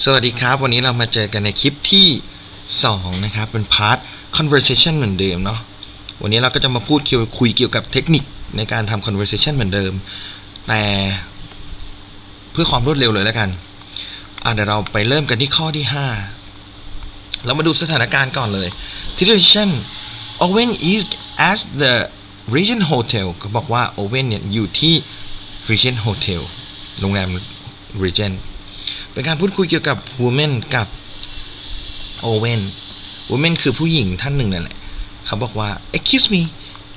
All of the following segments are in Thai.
สวัสดีครับ วันนี้เรามาเจอกันในคลิปที่ 2 นะครับ เป็นพาร์ท conversation เหมือนเดิมเนาะวันนี้เราก็จะมาพูดคุยเกี่ยวกับเทคนิคในการทำ conversation เหมือนเดิม แต่เพื่อความรวดเร็วเลยแล้วกันอะเดี๋ยวเราไปเริ่มกันที่ข้อที่ 5 เรามาดูสถานการณ์ก่อนเลย situation Owen is at the Regent Hotel ก็บอกว่า Owen เนี่ยอยู่ที่ Regent Hotel โรงแรม Regent เป็นการพูดคุยเกี่ยวกับ woman กับ Owen woman คือผู้หญิงท่านหนึ่งนั่นแหละ เขาบอกว่า excuse me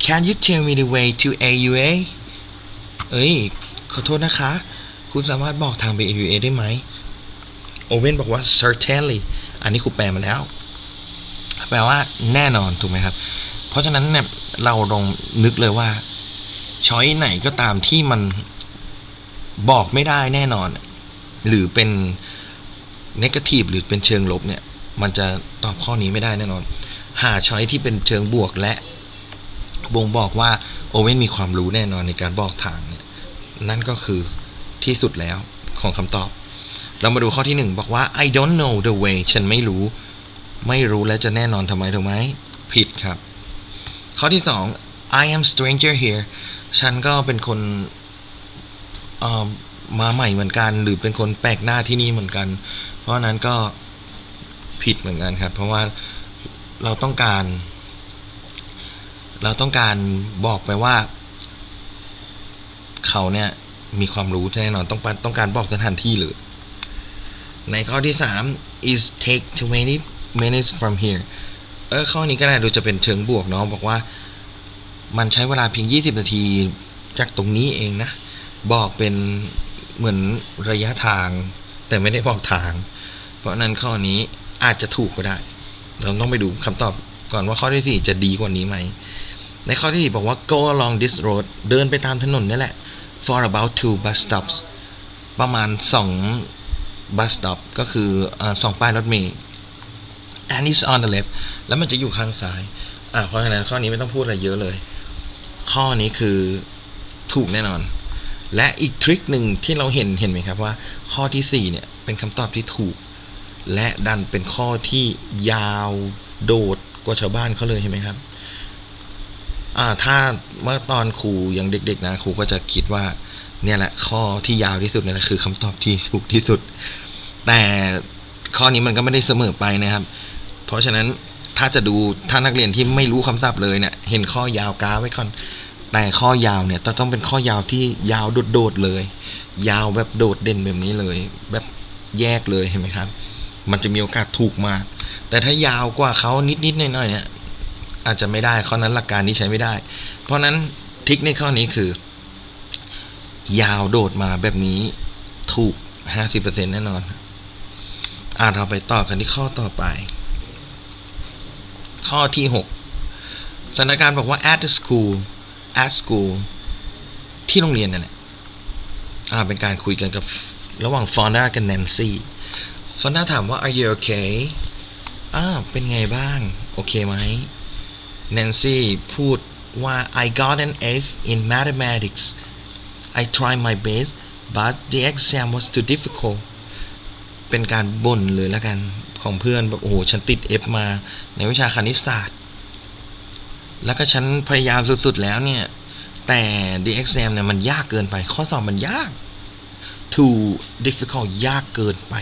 can you tell me the way to AUA เอ้ย ขอโทษนะคะ คุณสามารถบอกทางไป AUA ได้ไหม Owen บอกว่า certainly อันนี้ครูแปลมาแล้ว แปลว่าแน่นอนถูกไหมครับ เพราะฉะนั้นเนี่ยเราลองนึกเลยว่าช้อยไหนก็ตามที่มันบอกไม่ได้แน่นอน หรือเป็นนกาทีฟหรือเป็นเชิงลบเนี่ย มันจะตอบข้อนี้ไม่ได้แน่นอน หาช้อยที่เป็นเชิงบวกและบ่งบอกว่าโอเว่นมีความรู้แน่นอนในการบอกทางเนี่ยนั่นก็คือที่สุดแล้วของคำตอบ เรามาดูข้อที่หนึ่งบอกว่า I don't know the way ฉันไม่รู้ ไม่รู้และจะแน่นอนทำไมถูกไหมผิดครับ ข้อที่สอง I am stranger here ฉันก็เป็นคนออ มาใหม่เหมือนกัน หรือเป็นคนแปลกหน้าที่นี่เหมือนกัน เพราะนั้นก็ผิดเหมือนกันครับ เพราะว่าเราต้องการ เราต้องการบอกไปว่า เขาเนี่ยมีความรู้แน่นอนต้องต้องการบอกสถานที่เลยในข้อที่ 3 is take 20 minutes from here เออข้อนี้ก็ได้ดูจะเป็นเชิงบวกเนาะบอกว่ามันใช้เวลาเพียง 20 นาทีจากตรงนี้เองนะ บอกเป็น เหมือนระยะทางแต่ไม่ได้บอกทาง เพราะนั้นข้อนี้อาจจะถูกก็ได้ เราต้องไปดูคำตอบก่อนว่าข้อที่ 4 จะดีกว่านี้ไหม ในข้อที่ 4 บอกว่า go along this road เดินไปตามถนนนี่แหละ for about two bus stops ประมาณ 2 bus stop ก็คือสองป้ายรถเมล์ and it's on the left แล้วมันจะอยู่ข้างซ้าย อ่าเพราะฉะนั้นข้อนี้ไม่ต้องพูดอะไรเยอะเลย ข้อนี้คือถูกแน่นอน และอีกทริคหนึ่งที่เราเห็นเห็นไหมครับว่า ข้อที่4เนี่ยเป็นคำตอบที่ถูก และดันเป็นข้อที่ยาวโดดกว่าชาวบ้านเขาเลยเห็นไหมครับอ่าถ้าเมื่อตอนครูยังเด็ก ๆ นะครูก็จะคิดว่า เนี่ยแหละข้อที่ยาวที่สุดเนี่ยแหละคือคำตอบที่ถูกที่สุด แต่ข้อนี้มันก็ไม่ได้เสมอไปนะครับ เพราะฉะนั้นถ้าจะดูถ้านักเรียนที่ไม่รู้คำศัพท์เลยเนี่ย เห็นข้อยาวกาไว้ก่อน แต่ข้อยาวเนี่ยต้องเป็นข้อยาวที่ยาวโดดๆเลย ยาวแบบโดดเด่นแบบนี้เลย แบบแยกเลยเห็นไหมครับ มันจะมีโอกาสถูกมาก แต่ถ้ายาวกว่าเขานิดๆหน่อยๆเนี่ยอาจจะไม่ได้ข้อนั้นหลักการนี้ใช้ไม่ได้ เพราะนั้นทิคในข้อนี้คือ ยาวโดดมาแบบนี้ถูก 50%แน่นอน อ่าเราไปต่อกันที่ข้อต่อไป ข้อที่ 6สถานการณ์บอกว่า at the school at school ที่โรงเรียนนั่นแหละอ่าเป็นการคุยกันกับระหว่างฟอนด้ากับแนนซี่ฟอนด้าถามว่า are you okay อ่าเป็นไงบ้าง โอเคไหมแนนซี่พูดว่า I got an F in mathematics I tried my best but the exam was too difficult เป็นการบ่นเลยแล้วกันของเพื่อนแบบโอ้โหฉันติด F มาในวิชาคณิตศาสตร์ แล้วก็ฉันพยายามสุดๆแล้วเนี่ย แต่ the exam เนี่ยมันยากเกินไป ข้อสอบมันยาก too difficult ยากเกินไป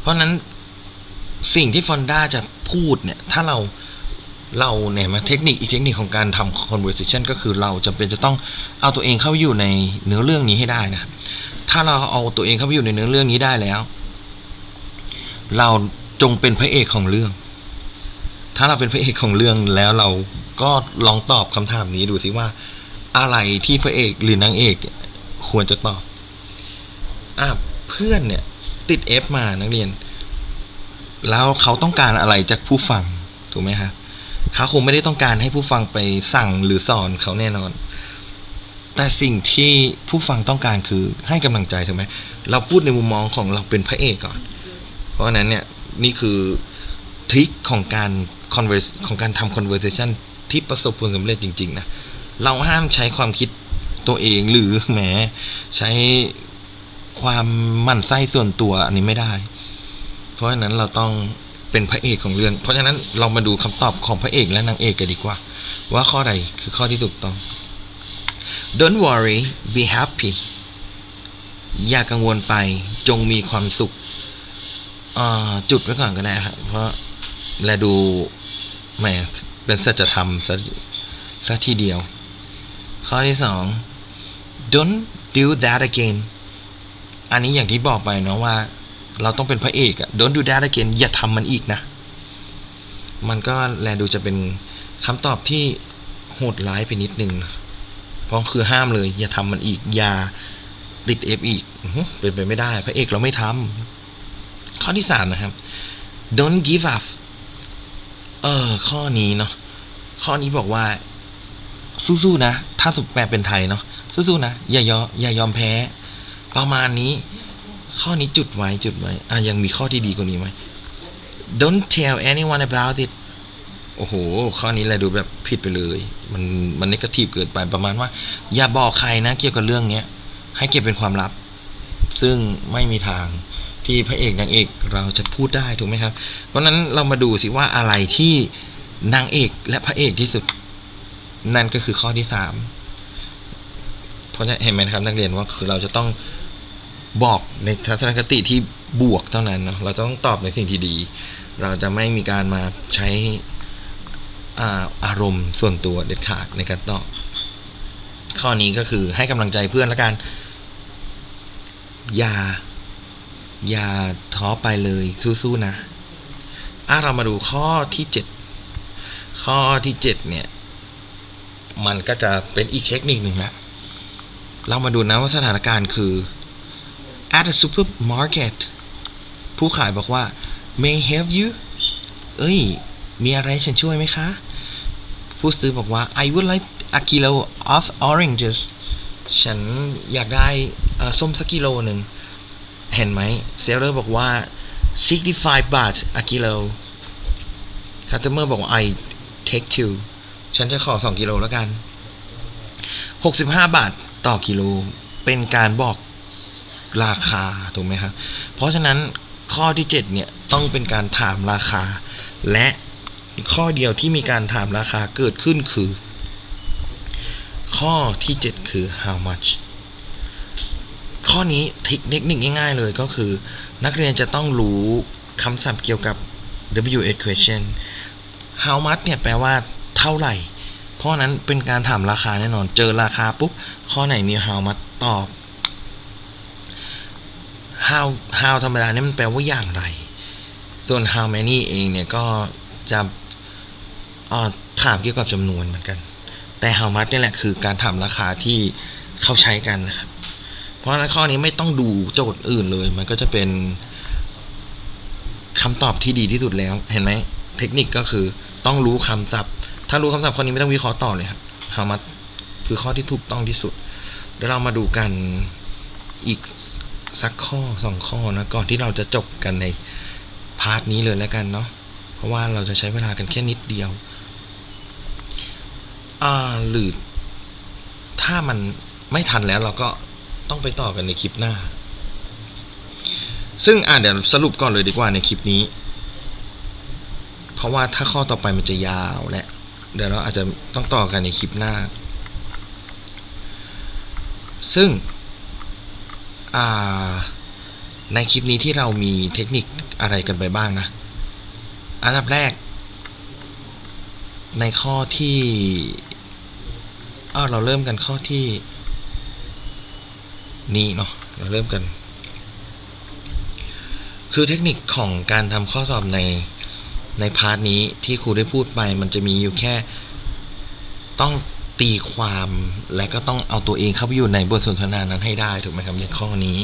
เพราะนั้นสิ่งที่ฟอนด้าจะพูดเนี่ย ถ้าเราเราเนี่ยมาเทคนิคอีกเทคนิคของการทำ conversation ก็คือเราจำเป็นจะต้องเอาตัวเองเข้าไปอยู่ในเนื้อเรื่องนี้ให้ได้นะ ถ้าเราเอาตัวเองเข้าไปอยู่ในเนื้อเรื่องนี้ได้แล้ว เราจงเป็นพระเอกของเรื่อง ถ้าเราเป็นพระเอกของเรื่องแล้วเราก็ลองตอบคำถามนี้ดูสิว่า อะไรที่พระเอกหรือนางเอกควรจะตอบอะเพื่อนเนี่ย ติด F มานักเรียน แล้วเขาต้องการอะไรจากผู้ฟังถูกไหมครับเขาคงไม่ได้ต้องการให้ผู้ฟังไปสั่งหรือสอนเขาแน่นอน แต่สิ่งที่ผู้ฟังต้องการคือให้กำลังใจถูกไหมเราพูดในมุมมองของเราเป็นพระเอกก่อน เพราะฉะนั้นเนี่ยนี่คือทริคของการ converse ของการทำ conversation ที่ประสบผลสำเร็จจริง ๆ นะ เราห้ามใช้ความคิดตัวเองหรือแหมใช้ความมั่นไส้ส่วนตัวอันนี้ไม่ได้ เพราะฉะนั้นเราต้องเป็นพระเอกของเรื่อง เพราะฉะนั้นเรามาดูคำตอบของพระเอกและนางเอกกันดีกว่า ว่าข้อใดคือข้อที่ถูกต้อง Don't worry be happy อย่ากังวลไปจงมีความสุขจุดไว้ก่อนก็ได้ครับเพราะแลดู แหมเป็นสัจธรรมซะซะทีเดียว ข้อที่สอง don't do that again อันนี้อย่างที่บอกไปเนาะว่า เราต้องเป็นพระเอกอะ don't do that again อย่าทำมันอีกนะ มันก็แลดูจะเป็นคำตอบที่โหดร้ายไปนิดนึงเพราะคือห้ามเลย อย่าทำมันอีก อย่าติดเอฟอีก เป็นไปไม่ได้ พระเอกเราไม่ทำข้อที่สามนะครับ don't give up เออ ข้อนี้เนาะข้อนี้บอกว่า สู้ๆนะ ถ้าสุดแปลเป็นไทยเนาะสู้ๆนะอย่ายอมอย่ายอมแพ้ ประมาณนี้ ข้อนี้จุดไว้จุดไว้อะยังมีข้อที่ดีกว่านี้ไหม don't tell anyone about it โอ้โห ข้อนี้แหละดูแบบผิดไปเลย มันมันนกทีฟเกินไปประมาณว่า อย่าบอกใครนะเกี่ยวกับเรื่องเนี้ยให้เก็บเป็นความลับ ซึ่งไม่มีทาง ที่พระเอกนางเอกเราจะพูดได้ถูกไหมครับ เพราะนั้นเรามาดูสิว่าอะไรที่นางเอกและพระเอกที่สุด นั่นก็คือข้อที่สามเพราะนั้นเห็นไหมครับนักเรียนว่าคือเราจะต้องบอกในทัศนคติที่บวกเท่านั้นเนาะเราจะต้องตอบในสิ่งที่ดี เราจะไม่มีการมาใช้อาอารมณ์ส่วนตัวเด็ดขาดในการตอบข้อนี้ก็คือให้กำลังใจเพื่อนละกัน อย่า อย่าท้อไปเลยสู้ๆนะอะเรามาดูข้อที่เจ็ดข้อที่เจ็ดเนี่ย มันก็จะเป็นอีกเทคนิคหนึ่งละเรามาดูนะว่าสถานการณ์คือ at a supermarket ผู้ขายบอกว่า may I help you เอ้ย มีอะไรให้ฉันช่วยไหมคะ ผู้ซื้อบอกว่า I would like a kilo of oranges ฉันอยากได้ส้มสักกิโลหนึ่ง เห็นไหมเซลเลอร์บอกว่า 65 บาท a kilo คัตเตอร์บอกว่า I take two ฉันจะขอ 2 กิโลแล้วกัน 65 บาทต่อกิโล เป็นการบอกราคา ถูกไหมครับ เพราะฉะนั้นข้อที่ 7 เนี่ย ต้องเป็นการถามราคา และข้อเดียวที่มีการถามราคาเกิดขึ้นคือ ข้อที่ 7 คือ how much ข้อนี้เทคนิคง่ายๆเลยก็คือ นักเรียนจะต้องรู้คำศัพท์เกี่ยวกับ WH question how much เนี่ยแปลว่าเท่าไหร่ เพราะนั้นเป็นการถามราคาแน่นอน เจอราคาปุ๊บ ข้อไหนมี how much ตอบ how how ธรรมดาเนี่ยมันแปลว่าอย่างไร ส่วน how many เองเนี่ยก็จะถามเกี่ยวกับจำนวนเหมือนกัน แต่ how much นี่แหละคือการถามราคาที่เขาใช้กันนะครับ เพราะฉะนั้นข้อนี้ไม่ต้องดูโจทย์อื่นเลย มันก็จะเป็นคำตอบที่ดีที่สุดแล้ว เห็นไหม เทคนิคก็คือต้องรู้คำศัพท์ ถ้ารู้คำศัพท์ข้อนี้ไม่ต้องวิเคราะห์ต่อเลยครับ how much คือข้อที่ถูกต้องที่สุด เดี๋ยวเรามาดูกันอีกสักข้อสองข้อนะก่อนที่เราจะจบกันในพาร์ทนี้เลยแล้วกันเนาะเพราะว่าเราจะใช้เวลากันแค่นิดเดียวอ่าหรือถ้ามันไม่ทันแล้วเราก็ ต้องไปต่อกันในคลิปหน้า ซึ่งอ่าเดี๋ยวสรุปก่อนเลยดีกว่าในคลิปนี้ เพราะว่าถ้าข้อต่อไปมันจะยาวและ เดี๋ยวเราอาจจะต้องต่อกันในคลิปหน้า ซึ่งอ่าในคลิปนี้ที่เรามีเทคนิคอะไรกันไปบ้างนะ อันดับแรก ในข้อที่อ้าเราเริ่มกันข้อที่ นี่เนาะเราเริ่มกัน คือเทคนิคของการทำข้อสอบในในพาร์ทนี้ที่ครูได้พูดไป มันจะมีอยู่แค่ต้องตีความและก็ต้องเอาตัวเองเข้าไปอยู่ในบทสนทนานั้นให้ได้ถูกไหมครับในข้อนี้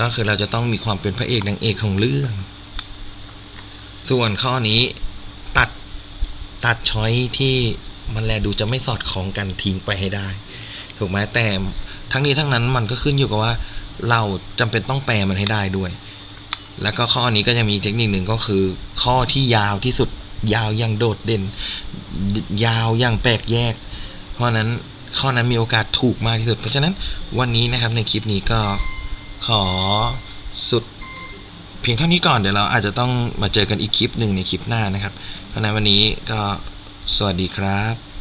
ก็คือเราจะต้องมีความเป็นพระเอกนางเอกของเรื่อง ส่วนข้อนี้ตัดตัดช้อยที่มันแลดูจะไม่สอดคล้องกันทิ้งไปให้ได้ ถูกไหมแต่ ทั้งนี้ทั้งนั้นมันก็ขึ้นอยู่กับว่า เราจำเป็นต้องแปลมันให้ได้ด้วย แล้วก็ข้อนี้ก็จะมีเทคนิคหนึ่งก็คือ ข้อที่ยาวที่สุดยาวอย่างโดดเด่น ยาวอย่างแปลกแยก เพราะนั้นข้อนั้นมีโอกาสถูกมากที่สุด เพราะฉะนั้นวันนี้นะครับในคลิปนี้ก็ขอสุดเพียงเท่านี้ก่อนเดี๋ยวเราอาจจะต้องมาเจอกันอีกคลิปหนึ่งในคลิปหน้านะครับเพราะฉะนั้นวันนี้ก็สวัสดีครับ